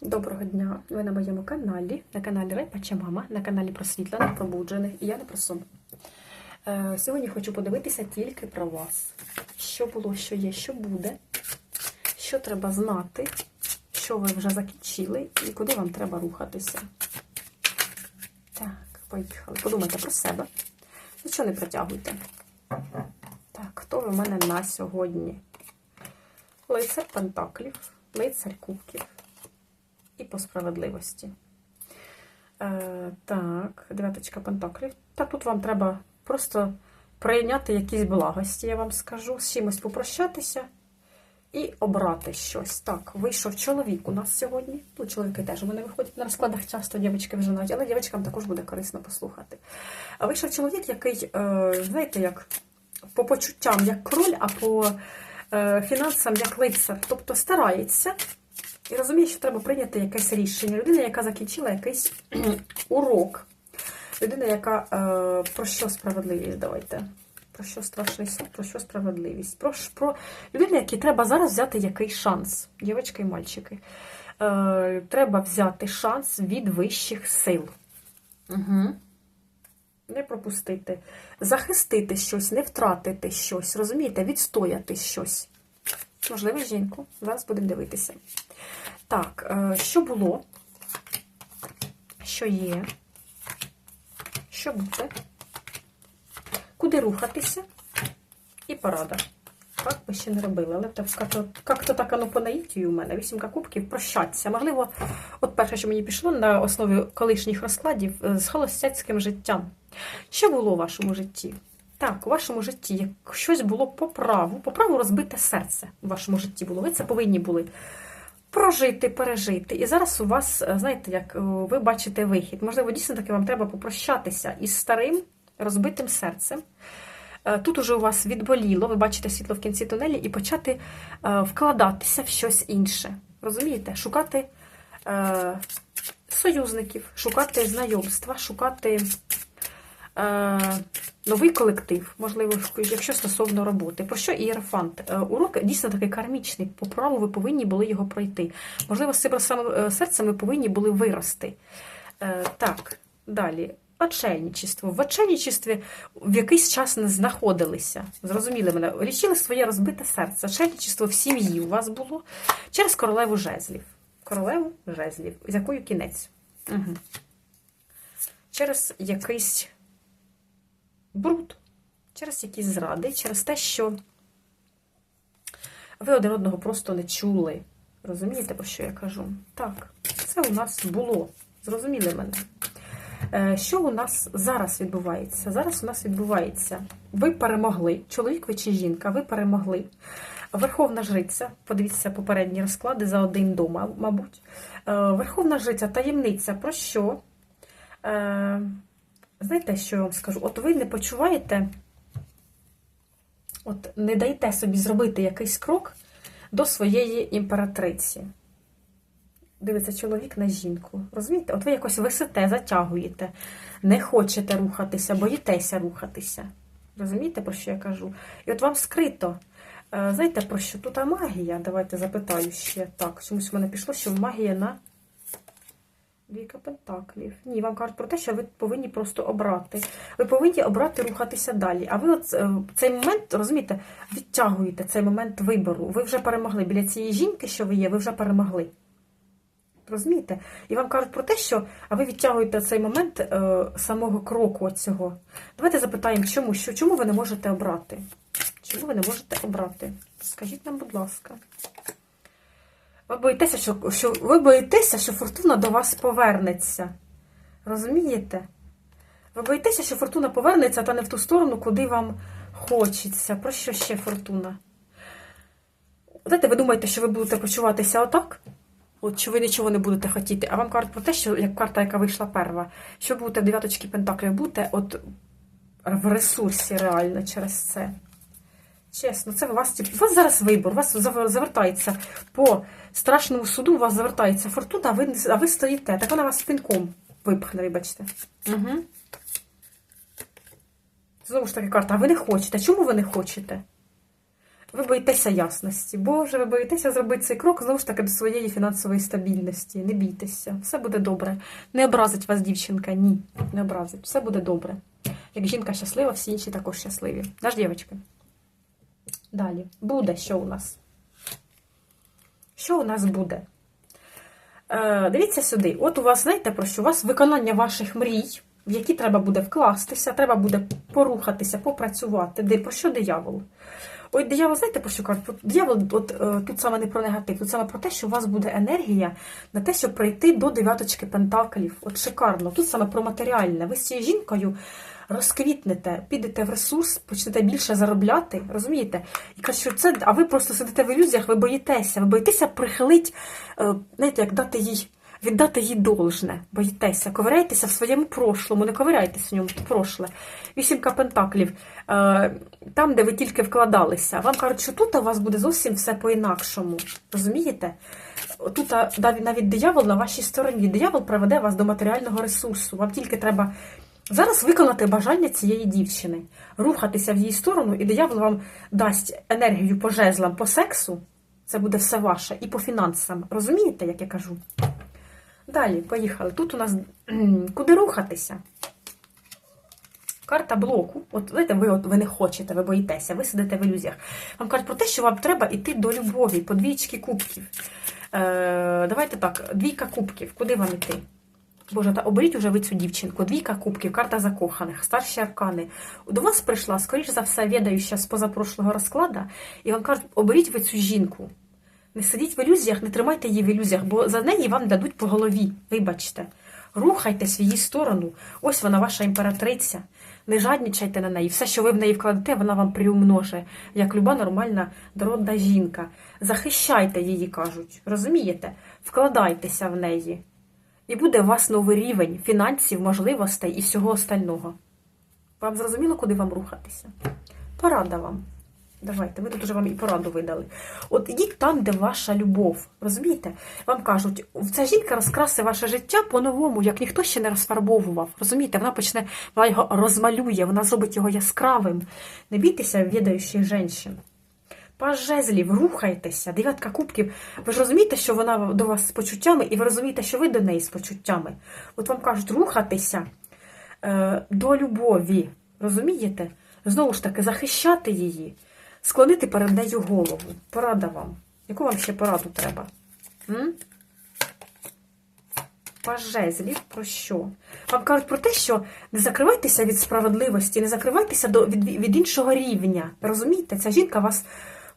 Доброго дня! Ви на моєму каналі, на каналі Репача Мама, на каналі просвітлених, пробуджених і я не про сон. Е, сьогодні хочу подивитися тільки про вас. Що було, що є, що буде, що треба знати, що ви вже закінчили і куди вам треба рухатися. Так, поїхали. Подумайте про себе. Нічого не притягуйте. Так, хто ви в мене на сьогодні? Лицар Пентаклів, лицар Кубків по справедливості. Е, так, дев'яточка пентаклів. Та тут вам треба просто прийняти якісь благості, я вам скажу, з чимось попрощатися і обрати щось. Так, вийшов чоловік у нас сьогодні. Ну, чоловіки теж мене виходять на розкладах часто, дівчатки вже знають, але дівчаткам також буде корисно послухати. А вийшов чоловік, який, е, знаєте, як по почуттям як кроль, а по е, фінансам як лицар. Тобто старається і розуміє, що треба прийняти якесь рішення. Людина, яка закінчила якийсь урок. Людина, яка е, про що справедливість, давайте. Про що страшний суд, про що справедливість. Про, про людина, якій треба зараз взяти якийсь шанс. Дівчатки і мальчики. Е, треба взяти шанс від вищих сил. Угу. Не пропустити. Захистити щось, не втратити щось, розумієте, відстояти щось. Можливо, жінку. Зараз будемо дивитися. Так, е, що було? Що є? Що буде? Куди рухатися? І порада. Так, ми ще не робили, але як-то, так оно по наїтію у мене. Вісімка кубків, прощатися. Можливо, от перше, що мені пішло на основі колишніх розкладів е, з холостяцьким життям. Що було у вашому житті? Так, у вашому житті як щось було по праву, по праву розбите серце у вашому житті було. Ви це повинні були прожити, пережити. І зараз у вас, е, знаєте, як е, ви бачите вихід. Можливо, дійсно таки вам треба попрощатися із старим розбитим серцем. Е, Тут уже у вас відболіло, ви бачите світло в кінці тунелі, і почати вкладатися в щось інше. Розумієте? Шукати союзників, шукати знайомства, шукати новий колектив, можливо, якщо стосовно роботи. Про що ієрофант? Е, Урок дійсно такий кармічний. По праву ви повинні були його пройти. Можливо, з е, серцем ви повинні були вирости. Е, Так, далі. Отчайничество. В отчайничестві в якийсь час не знаходилися. Зрозуміли мене? Лічили своє розбите серце. Отчайничество в сім'ї у вас було через королеву жезлів. Королеву жезлів, з якою кінець. Угу. Через якийсь бруд, через якісь зради, через те, що ви один одного просто не чули. Розумієте, про що я кажу? Так, це у нас було. Зрозуміли мене. Е, Що у нас зараз відбувається? Зараз у нас відбувається. Ви перемогли, чоловік ви чи жінка, ви перемогли. Верховна жриця, подивіться попередні розклади за один дома, мабуть. Е, Верховна жриця, таємниця про що? Знаєте, що я вам скажу? От ви не почуваєте, от не даєте собі зробити якийсь крок до своєї імператриці. Дивиться чоловік на жінку. Розумієте? От ви якось висите, затягуєте, не хочете рухатися, боїтеся рухатися. Розумієте, про що я кажу? І от вам скрито. Е, Знаєте, про що тут магія? Давайте запитаю ще. Так, чомусь в мене пішло, що магія на Віка Пентаклів. Ні, вам кажуть про те, що ви повинні просто обрати. Ви повинні обрати рухатися далі. А ви от е, цей момент, розумієте, відтягуєте цей момент вибору. Ви вже перемогли. Біля цієї жінки, що ви є, ви вже перемогли. Розумієте? І вам кажуть про те, що а ви відтягуєте цей момент е, самого кроку цього. Давайте запитаємо, чому? Що, чому ви не можете обрати? Чому ви не можете обрати? Скажіть нам, будь ласка. Ви боїтеся, що, що, ви боїтеся, що фортуна до вас повернеться. Розумієте? Ви боїтеся, що фортуна повернеться, та не в ту сторону, куди вам хочеться. Про що ще фортуна? Знаєте, ви думаєте, що ви будете почуватися отак? От що ви нічого не будете хотіти, а вам кажуть про те, що як карта, яка вийшла перша, що будете дев'яточки пентаклів, будете от в ресурсі реально через це. Чесно, це у вас, у вас зараз вибор, у вас завертається по страшному суду, у вас завертається фортуна, а ви, а ви стоїте. Так вона вас пінком випхне, вибачте. Угу. Знову ж таки карта, а ви не хочете. Чому ви не хочете? Ви боїтеся ясності. Боже, ви боїтеся зробити цей крок знову ж таки до своєї фінансової стабільності. Не бійтеся, все буде добре. Не образить вас дівчинка, ні, не образить. Все буде добре. Як жінка щаслива, всі інші також щасливі. Наш дівчинка. Далі. Буде що у нас? Що у нас буде? Е, дивіться сюди. От у вас, знаєте про що? У вас виконання ваших мрій, в які треба буде вкластися, треба буде порухатися, попрацювати. Де, про що диявол? Ой, диявол, знаєте, про що кажуть? Диявол от, е, тут саме не про негатив, тут саме про те, що у вас буде енергія на те, щоб прийти до дев'яточки пентаклів. От шикарно. Тут саме про матеріальне. Ви з цією жінкою розквітнете, підете в ресурс, почнете більше заробляти, розумієте? І кажуть, що це, а ви просто сидите в ілюзіях, ви боїтеся, ви боїтеся прихилить, е, знаєте, як дати їй. Віддати їй должне, боїтеся, ковиряйтеся в своєму прошлому, не ковиряйтеся в ньому в прошле. Вісімка пентаклів, е, там, де ви тільки вкладалися. Вам кажуть, що тут у вас буде зовсім все по-інакшому. Розумієте? Тут навіть навіть диявол на вашій стороні. Диявол приведе вас до матеріального ресурсу. Вам тільки треба зараз виконати бажання цієї дівчини, рухатися в її сторону, і диявол вам дасть енергію по жезлам, по сексу. Це буде все ваше, і по фінансам. Розумієте, як я кажу? Далі, поїхали. Тут у нас куди рухатися? Карта блоку. От знаєте, ви от ви не хочете, ви боїтеся, ви сидите в ілюзіях. Вам кажуть про те, що вам треба йти до любові, по двічки кубків. Е, давайте так, двійка кубків. Куди вам йти? Боже, та оберіть уже ви цю дівчинку. Двійка кубків, карта закоханих, старші аркани. До вас прийшла, скоріш за все, відаюча з позапрошлого розкладу, і вам кажуть, оберіть ви цю жінку. Не сидіть в ілюзіях, не тримайте її в ілюзіях, бо за неї вам дадуть по голові. Вибачте. Рухайтесь в її сторону. Ось вона, ваша імператриця. Не жаднічайте на неї. Все, що ви в неї вкладете, вона вам приумноже, як люба нормальна дородна жінка. Захищайте її, кажуть. Розумієте? Вкладайтеся в неї. І буде у вас новий рівень фінансів, можливостей і всього остального. Вам зрозуміло, куди вам рухатися? Порада вам. Давайте, ми тут вже вам і пораду видали. От ідіть там, де ваша любов. Розумієте? Вам кажуть, ця жінка розкрасить ваше життя по-новому, як ніхто ще не розфарбовував. Розумієте, вона почне, вона його розмалює, вона зробить його яскравим. Не бійтеся відаючих жінчин. Паж жезлів, рухайтеся, дев'ятка кубків. Ви ж розумієте, що вона до вас з почуттями, і ви розумієте, що ви до неї з почуттями. От вам кажуть, рухатися е, до любові. Розумієте? Знову ж таки, захищати її, склонити перед нею голову. Порада вам. Яку вам ще пораду треба? М? Паж жезлів про що? Вам кажуть про те, що не закривайтеся від справедливості, не закривайтеся до, від, від іншого рівня. Розумієте, ця жінка вас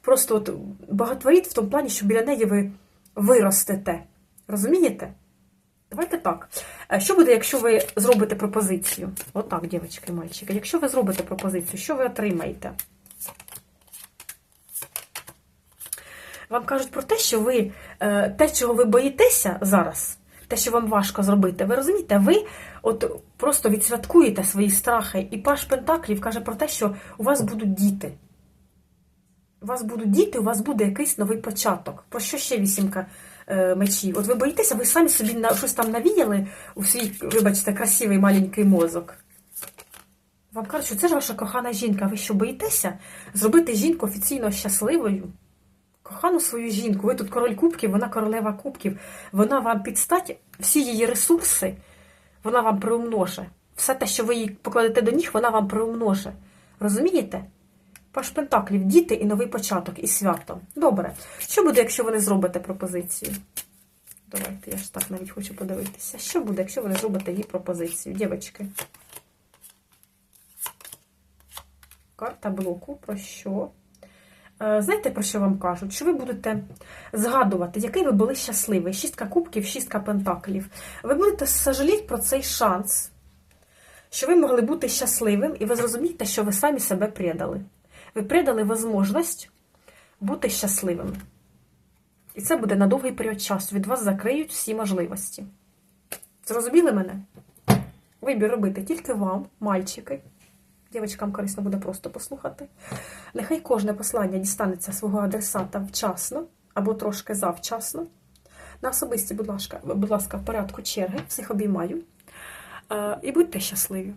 просто от багатворить в тому плані, що біля неї ви виростете. Розумієте? Давайте так. Е, Що буде, якщо ви зробите пропозицію? Отак, дівчатки і мальчики. Якщо ви зробите пропозицію, що ви отримаєте? Вам кажуть про те, що ви е, те, чого ви боїтеся зараз, те, що вам важко зробити, ви розумієте, ви от просто відсвяткуєте свої страхи. І Паш Пентаклів каже про те, що у вас будуть діти. У вас будуть діти, у вас буде якийсь новий початок. Про що ще вісімка е, мечів? От ви боїтеся, ви самі собі на щось там навіяли у свій, вибачте, красивий маленький мозок. Вам кажуть, що це ж ваша кохана жінка. Ви що боїтеся зробити жінку офіційно щасливою? Кохану свою жінку, ви тут король кубків, вона королева кубків, вона вам підстать, всі її ресурси, вона вам приумноже. Все те, що ви їй покладете до ніг, вона вам приумноже. Розумієте? Паш Пентаклів, діти і новий початок, і свято. Добре. Що буде, якщо ви не зробите пропозицію? Давайте, я ж так навіть хочу подивитися. Що буде, якщо ви не зробите їй пропозицію? Дівчатки. Карта блоку. Про що? Е, Знаєте, про що вам кажуть? Що ви будете згадувати, який ви були щасливі. Шістка кубків, шістка пентаклів. Ви будете сожаліти про цей шанс, що ви могли бути щасливим, і ви зрозумієте, що ви самі себе предали. Ви предали можливість бути щасливим. І це буде на довгий період часу. Від вас закриють всі можливості. Зрозуміли мене? Вибір робити тільки вам, мальчики. Дівчатам корисно буде просто послухати. Нехай кожне послання дістанеться свого адресата вчасно або трошки завчасно. На особисті, будь ласка, будь ласка, в порядку черги, всіх обіймаю. Е, І будьте щасливі!